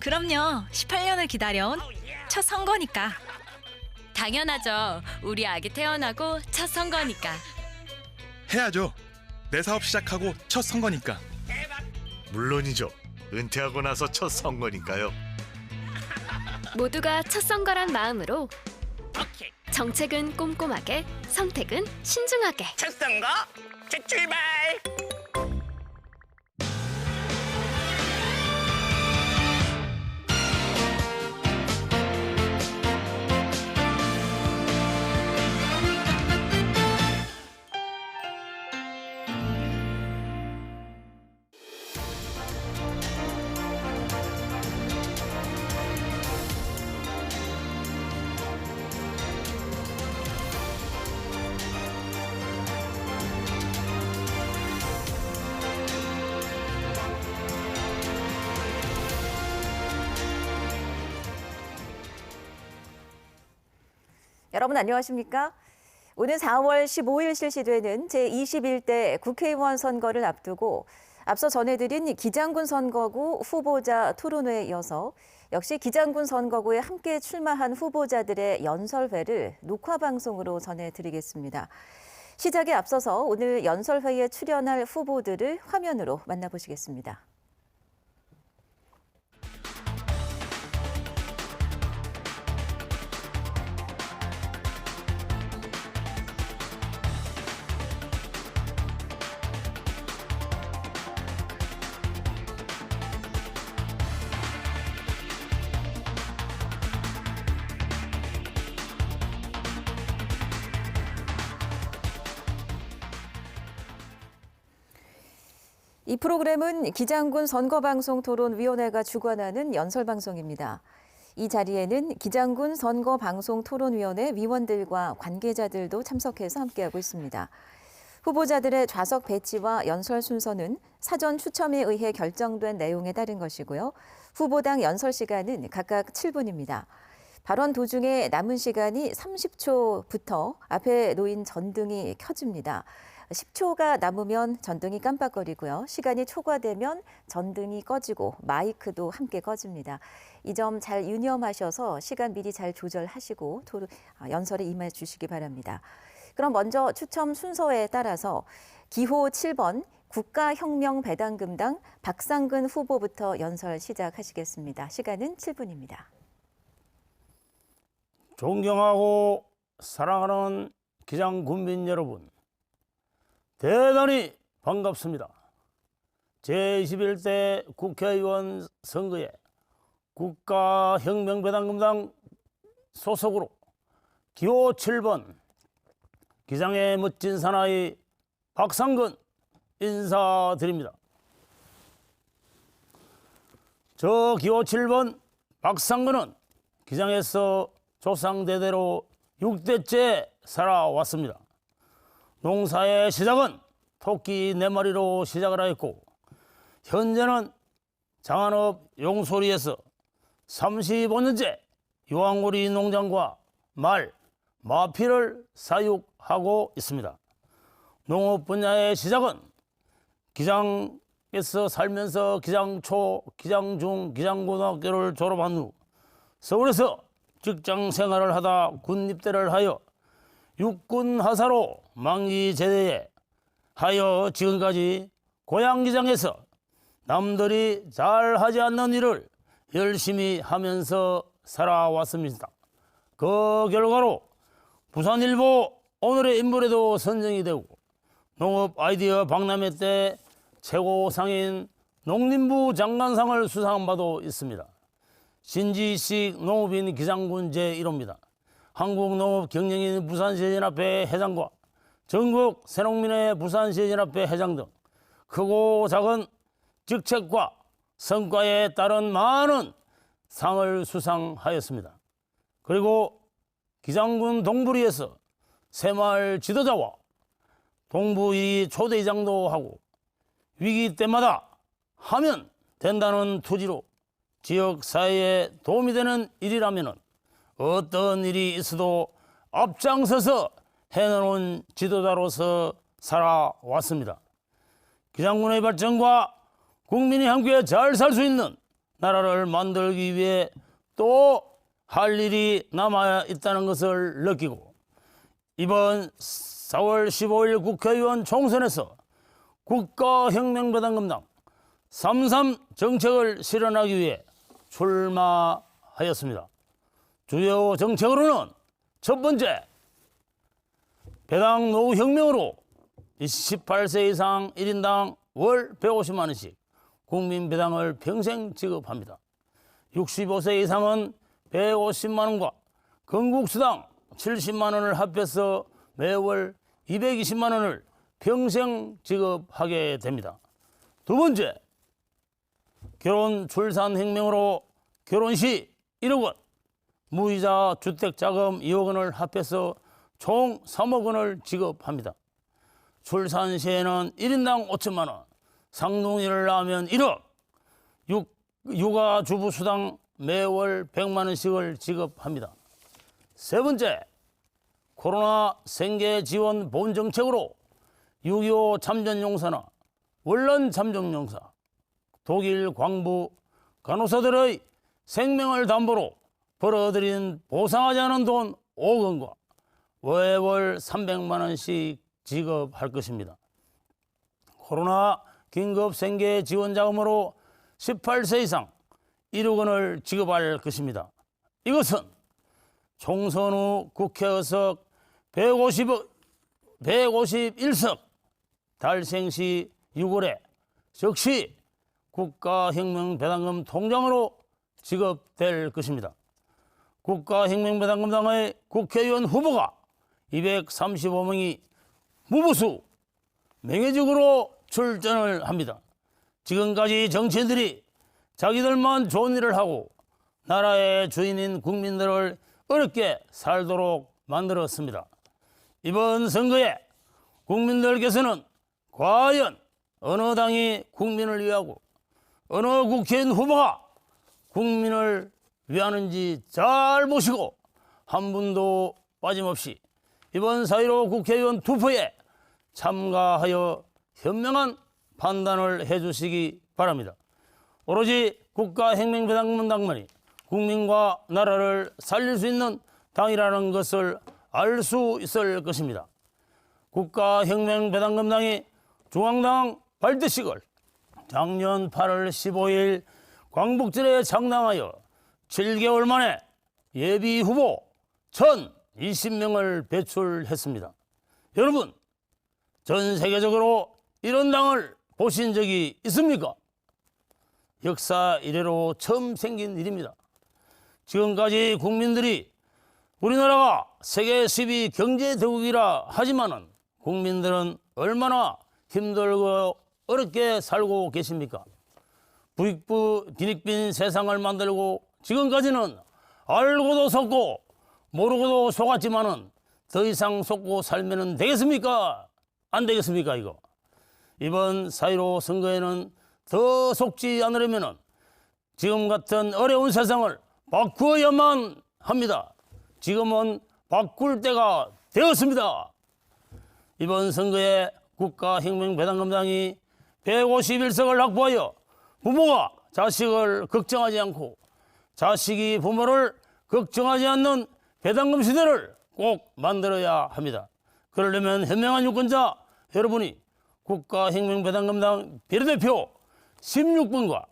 그럼요. 18년을 기다려온 첫 선거니까. 당연하죠. 우리 아기 태어나고 첫 선거니까. 해야죠. 내 사업 시작하고 첫 선거니까. 물론이죠. 은퇴하고 나서 첫 선거니까요. 모두가 첫 선거란 마음으로 정책은 꼼꼼하게, 선택은 신중하게. 첫 선거 첫 출발 여러분 안녕하십니까? 오늘 4월 15일 실시되는 제21대 국회의원 선거를 앞두고 앞서 전해드린 기장군 선거구 후보자 토론회에 이어서 역시 기장군 선거구에 함께 출마한 후보자들의 연설회를 녹화 방송으로 전해드리겠습니다. 시작에 앞서서 오늘 연설회에 출연할 후보들을 화면으로 만나보시겠습니다. 프로그램은 기장군 선거방송 토론위원회가 주관하는 연설방송입니다. 이 자리에는 기장군 선거방송 토론위원회 위원들과 관계자들도 참석해서 함께하고 있습니다. 후보자들의 좌석 배치와 연설 순서는 사전 추첨에 의해 결정된 내용에 따른 것이고요. 후보당 연설 시간은 각각 7분입니다. 발언 도중에 남은 시간이 30초부터 앞에 놓인 전등이 켜집니다. 10초가 남으면 전등이 깜빡거리고요. 시간이 초과되면 전등이 꺼지고 마이크도 함께 꺼집니다. 이 점 잘 유념하셔서 시간 미리 잘 조절하시고 아, 연설에 임해 주시기 바랍니다. 그럼 먼저 추첨 순서에 따라서 기호 7번 국가혁명 배당금당 박상근 후보부터 연설 시작하시겠습니다. 시간은 7분입니다. 존경하고 사랑하는 기장 군민 여러분, 대단히 반갑습니다. 제21대 국회의원 선거에 국가혁명배당금당 소속으로 기호 7번 기장의 멋진 사나이 박상근 인사드립니다. 저 기호 7번 박상근은 기장에서 조상대대로 6대째 살아왔습니다. 농사의 시작은 토끼 네 마리로 시작을 하였고 현재는 장안업 용소리에서 35년째 유황오리 농장과 말, 마피를 사육하고 있습니다. 농업 분야의 시작은 기장에서 살면서 기장초, 기장중, 기장고등학교를 졸업한 후 서울에서 직장 생활을 하다 군 입대를 하여 육군 하사로 만기 제대에 하여 지금까지 고향 기장에서 남들이 잘 하지 않는 일을 열심히 하면서 살아왔습니다. 그 결과로 부산일보 오늘의 인물에도 선정이 되고 농업 아이디어 박람회 때 최고상인 농림부 장관상을 수상한 바도 있습니다. 신지식 농업인 기장군 제1호입니다. 한국농업경영인 부산시연합회 회장과 전국 새농민회 부산시연합회 회장 등 크고 작은 직책과 성과에 따른 많은 상을 수상하였습니다. 그리고 기장군 동부리에서 새마을 지도자와 동부이 초대장도 하고 위기 때마다 하면 된다는 투지로 지역 사회에 도움이 되는 일이라면 어떤 일이 있어도 앞장서서 해놓은 지도자로서 살아왔습니다. 기장군의 발전과 국민이 함께 잘 살 수 있는 나라를 만들기 위해 또 할 일이 남아 있다는 것을 느끼고 이번 4월 15일 국회의원 총선에서 국가혁명배당금당 33 정책을 실현하기 위해 출마하였습니다. 주요 정책으로는 첫 번째 배당 노후 혁명으로 18세 이상 1인당 월 150만 원씩 국민 배당을 평생 지급합니다. 65세 이상은 150만 원과 건국수당 70만 원을 합해서 매월 220만 원을 평생 지급하게 됩니다. 두 번째, 결혼 출산 혁명으로 결혼 시 1억 원, 무이자 주택자금 2억 원을 합해서 총 3억 원을 지급합니다. 출산 시에는 1인당 5천만 원, 상둥이를 낳으면 1억, 육, 육아 주부 수당 매월 100만 원씩을 지급합니다. 세 번째, 코로나 생계 지원 보훈 정책으로 6.25 참전용사나 원론 참전용사, 독일 광부 간호사들의 생명을 담보로 벌어들인 보상하지 않은 돈 5억 원과 매월 300만 원씩 지급할 것입니다. 코로나 긴급 생계 지원 자금으로 18세 이상 1억 원을 지급할 것입니다. 이것은 총선 후 국회 의석 150, 151석 달생 시 6월에 즉시 국가혁명배당금 통장으로 지급될 것입니다. 국가혁명배당금당의 국회의원 후보가 235명이 무보수 명예직으로 출전을 합니다. 지금까지 정치인들이 자기들만 좋은 일을 하고 나라의 주인인 국민들을 어렵게 살도록 만들었습니다. 이번 선거에 국민들께서는 과연 어느 당이 국민을 위하고 어느 국회의원 후보가 국민을 위하는지 잘 보시고 한 분도 빠짐없이 이번 4.15 국회의원 투표에 참가하여 현명한 판단을 해 주시기 바랍니다. 오로지 국가혁명배당금당만이 국민과 나라를 살릴 수 있는 당이라는 것을 알 수 있을 것입니다. 국가혁명배당금당이 중앙당 발대식을 작년 8월 15일 광복절에 창당하여 7개월 만에 예비 후보 1,020명을 배출했습니다. 여러분, 전 세계적으로 이런 당을 보신 적이 있습니까? 역사 이래로 처음 생긴 일입니다. 지금까지 국민들이 우리나라가 세계 10위 경제 대국이라 하지만은 국민들은 얼마나 힘들고 어렵게 살고 계십니까? 부익부 기닉빈 세상을 만들고 지금까지는 알고도 속고 모르고도 속았지만은 더 이상 속고 살면 되겠습니까? 안 되겠습니까 이거? 이번 4.15 선거에는 더 속지 않으려면은 지금 같은 어려운 세상을 바꾸어야만 합니다. 지금은 바꿀 때가 되었습니다. 이번 선거에 국가혁명배당금당이 151석을 확보하여 부모가 자식을 걱정하지 않고 자식이 부모를 걱정하지 않는 배당금 시대를 꼭 만들어야 합니다. 그러려면 현명한 유권자 여러분이 국가혁명배당금당 비례대표 16번과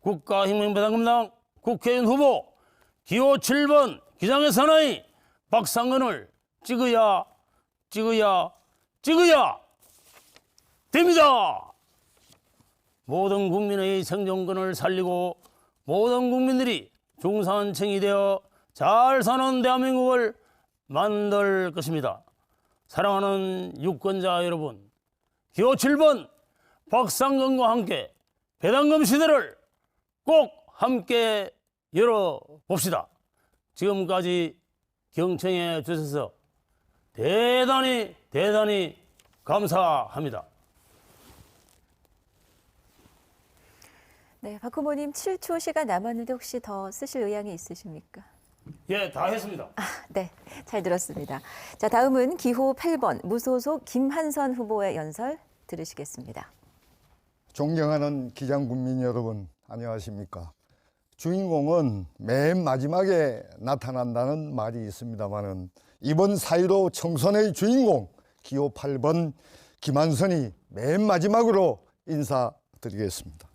국가혁명배당금당 국회의원 후보 기호 7번 기장의 사나이 박상근을 찍어야 찍어야 찍어야 됩니다. 모든 국민의 생존권을 살리고 모든 국민들이 중산층이 되어 잘 사는 대한민국을 만들 것입니다. 사랑하는 유권자 여러분, 기호 7번 박상근과 함께 배당금 시대를 꼭 함께 열어봅시다. 지금까지 경청해 주셔서 대단히 대단히 감사합니다. 네, 박 후보님 7초 시간 남았는데 혹시 더 쓰실 의향이 있으십니까? 예, 다 했습니다. 네, 잘 들었습니다. 자, 다음은 기호 8번 무소속 김한선 후보의 연설 들으시겠습니다. 존경하는 기장군민 여러분, 안녕하십니까. 주인공은 맨 마지막에 나타난다는 말이 있습니다만은 이번 사이로 청선의 주인공 기호 8번 김한선이 맨 마지막으로 인사드리겠습니다.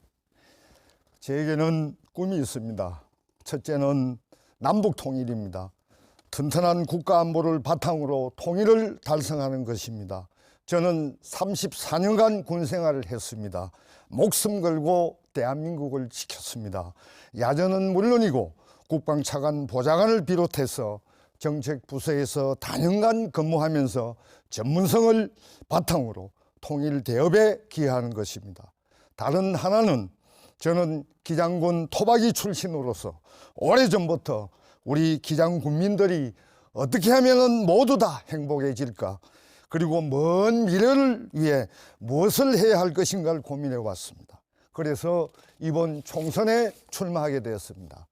제게는 꿈이 있습니다. 첫째는 남북 통일입니다. 튼튼한 국가 안보를 바탕으로 통일을 달성하는 것입니다. 저는 34년간 군 생활을 했습니다. 목숨 걸고 대한민국을 지켰습니다. 야전은 물론이고 국방차관 보좌관을 비롯해서 정책 부서에서 단연간 근무하면서 전문성을 바탕으로 통일 대업에 기여하는 것입니다. 다른 하나는 저는 기장군 토박이 출신으로서 오래전부터 우리 기장 군민들이 어떻게 하면 모두 다 행복해질까 그리고 먼 미래를 위해 무엇을 해야 할 것인가를 고민해 왔습니다. 그래서 이번 총선에 출마하게 되었습니다.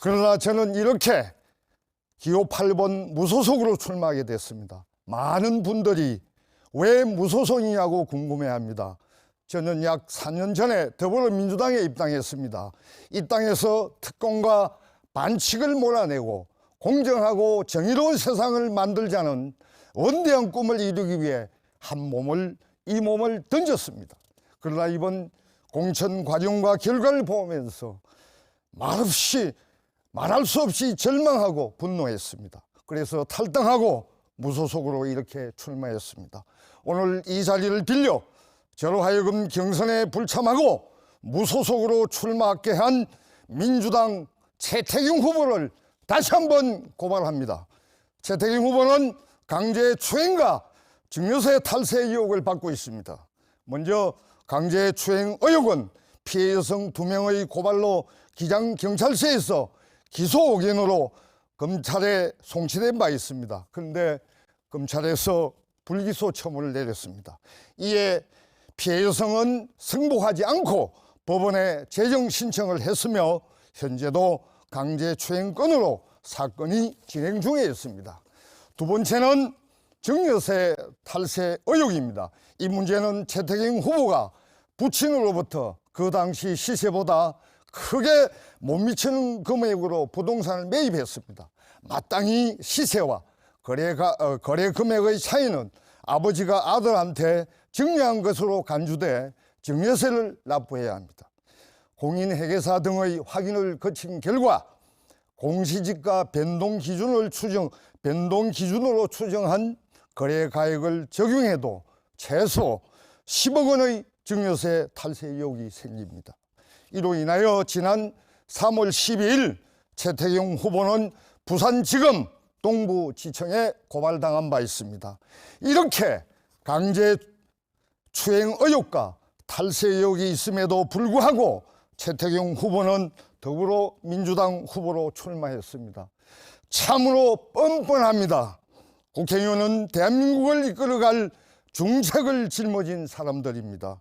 그러나 저는 이렇게 기호 8번 무소속으로 출마하게 됐습니다. 많은 분들이 왜 무소속이냐고 궁금해합니다. 저는 약 4년 전에 더불어민주당에 입당했습니다. 이 땅에서 특권과 반칙을 몰아내고 공정하고 정의로운 세상을 만들자는 원대한 꿈을 이루기 위해 한 몸을 이 몸을 던졌습니다. 그러나 이번 공천 과정과 결과를 보면서 말없이 말할 수 없이 절망하고 분노했습니다. 그래서 탈당하고 무소속으로 이렇게 출마했습니다. 오늘 이 자리를 빌려 저로 하여금 경선에 불참하고 무소속으로 출마하게 한 민주당 최태경 후보를 다시 한번 고발합니다. 최태경 후보는 강제 추행과 증여세 탈세 의혹을 받고 있습니다. 먼저 강제 추행 의혹은 피해 여성 두 명의 고발로 기장경찰서에서 기소 의견으로 검찰에 송치된 바 있습니다. 그런데 검찰에서 불기소 처분을 내렸습니다. 이에 피해 여성은 승복하지 않고 법원에 재정 신청을 했으며 현재도 강제추행 건으로 사건이 진행 중에 있습니다. 두 번째는 증여세 탈세 의혹입니다. 이 문제는 최태경 후보가 부친으로부터 그 당시 시세보다 크게 못 미치는 금액으로 부동산을 매입했습니다. 마땅히 시세와 거래가, 어, 거래 금액의 차이는 아버지가 아들한테 증여한 것으로 간주돼 증여세를 납부해야 합니다. 공인회계사 등의 확인을 거친 결과 공시지가 변동 기준을 추정 변동 기준으로 추정한 거래 가액을 적용해도 최소 10억 원의 증여세 탈세 의혹이 생깁니다. 이로 인하여 지난 3월 12일 최태경 후보는 부산지검 동부지청에 고발당한 바 있습니다. 이렇게 강제 추행 의혹과 탈세 의혹이 있음에도 불구하고 최태경 후보는 더불어민주당 후보로 출마했습니다. 참으로 뻔뻔합니다. 국회의원은 대한민국을 이끌어갈 중책을 짊어진 사람들입니다.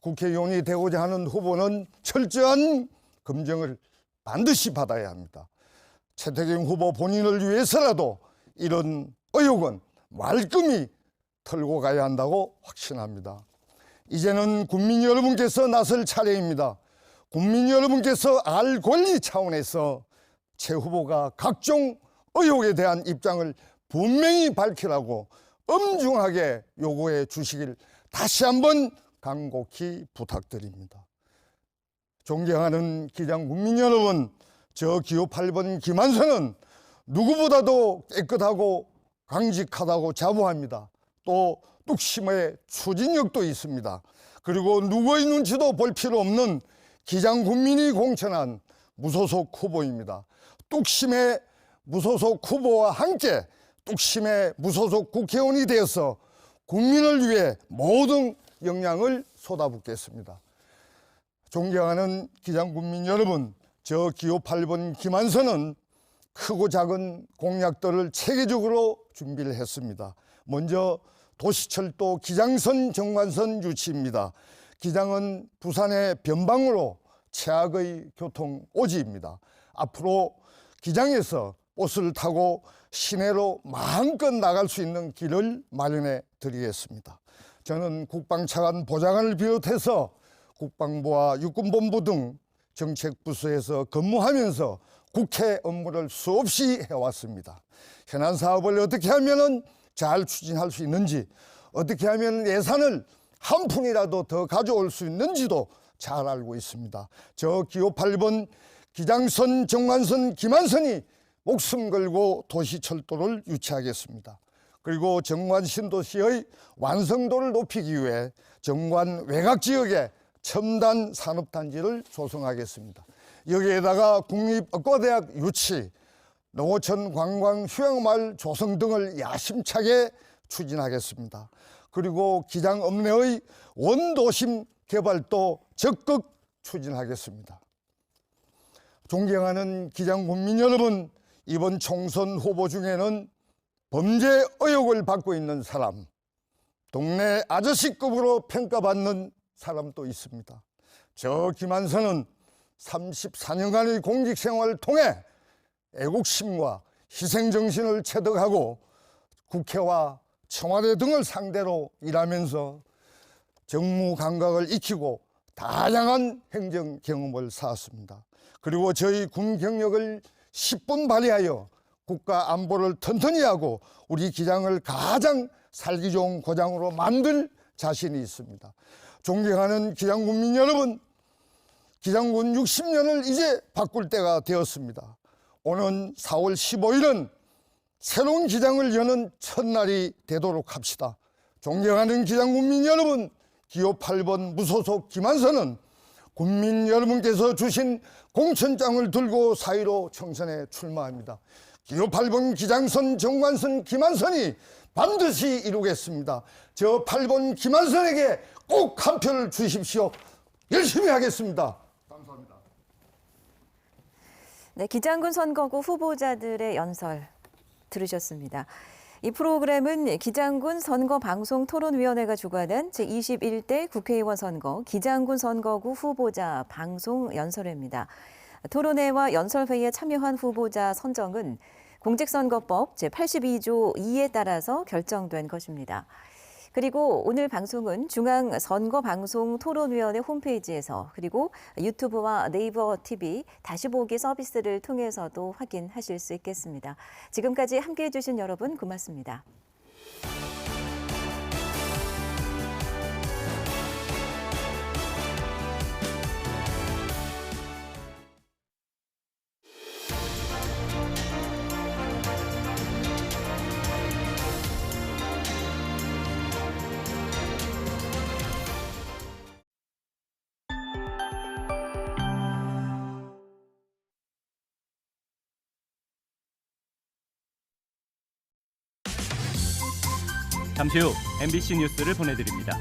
국회의원이 되고자 하는 후보는 철저한 검증을 반드시 받아야 합니다. 최태경 후보 본인을 위해서라도 이런 의혹은 말끔히 털고 가야 한다고 확신합니다. 이제는 국민 여러분께서 나설 차례입니다. 국민 여러분께서 알 권리 차원에서 최 후보가 각종 의혹에 대한 입장을 분명히 밝히라고 엄중하게 요구해 주시길 다시 한번 간곡히 부탁드립니다. 존경하는 기장 국민 여러분, 저 기호 8번 김한선은 누구보다도 깨끗하고 강직하다고 자부합니다. 또 뚝심의 추진력도 있습니다. 그리고 누구의 눈치도 볼 필요 없는 기장 국민이 공천한 무소속 후보입니다. 뚝심의 무소속 후보와 함께 뚝심의 무소속 국회의원이 되어서 국민을 위해 모든 역량을 쏟아붓겠습니다. 존경하는 기장 국민 여러분, 저 기호 8번 김한선은 크고 작은 공약들을 체계적으로 준비를 했습니다. 먼저 도시철도 기장선 정관선 유치입니다. 기장은 부산의 변방으로 최악의 교통 오지입니다. 앞으로 기장에서 버스를 타고 시내로 마음껏 나갈 수 있는 길을 마련해 드리겠습니다. 저는 국방차관 보좌관을 비롯해서 국방부와 육군본부 등 정책부서에서 근무하면서 국회 업무를 수없이 해왔습니다. 현안 사업을 어떻게 하면 잘 추진할 수 있는지, 어떻게 하면 예산을 한 푼이라도 더 가져올 수 있는지도 잘 알고 있습니다. 저 기호 8번 기장선, 정관선, 김한선이 목숨 걸고 도시철도를 유치하겠습니다. 그리고 정관 신도시의 완성도를 높이기 위해 정관 외곽 지역에 첨단 산업단지를 조성하겠습니다. 여기에다가 국립어과대학 유치, 농어촌 관광 휴양마을 조성 등을 야심차게 추진하겠습니다. 그리고 기장 읍내의 원도심 개발도 적극 추진하겠습니다. 존경하는 기장 국민 여러분, 이번 총선 후보 중에는 범죄 의혹을 받고 있는 사람, 동네 아저씨급으로 평가받는 사람도 있습니다. 저 김한선은 34년간의 공직 생활을 통해 애국심과 희생정신을 체득하고 국회와 청와대 등을 상대로 일하면서 정무 감각을 익히고 다양한 행정 경험을 쌓았습니다. 그리고 저희 군 경력을 10분 발휘하여 국가 안보를 튼튼히 하고 우리 기장을 가장 살기 좋은 고장으로 만들 자신이 있습니다. 존경하는 기장 국민 여러분, 기장군 60년을 이제 바꿀 때가 되었습니다. 오는 4월 15일은 새로운 기장을 여는 첫날이 되도록 합시다. 존경하는 기장 국민 여러분, 기호 8번 무소속 김한선은 국민 여러분께서 주신 공천장을 들고 사이로 청선에 출마합니다. 기호 8번 기장선 정관선 김한선이 반드시 이루겠습니다. 저 8번 김한선에게 꼭 한 표를 주십시오. 열심히 하겠습니다. 네, 기장군 선거구 후보자들의 연설 들으셨습니다. 이 프로그램은 기장군 선거 방송 토론위원회가 주관한 제21대 국회의원 선거 기장군 선거구 후보자 방송 연설회입니다. 토론회와 연설회에 참여한 후보자 선정은 공직선거법 제82조 2에 따라서 결정된 것입니다. 그리고 오늘 방송은 중앙 선거방송 토론위원회 홈페이지에서 그리고 유튜브와 네이버 TV 다시 보기 서비스를 통해서도 확인하실 수 있겠습니다. 지금까지 함께 해 주신 여러분 고맙습니다. 잠시 후 MBC 뉴스를 보내드립니다.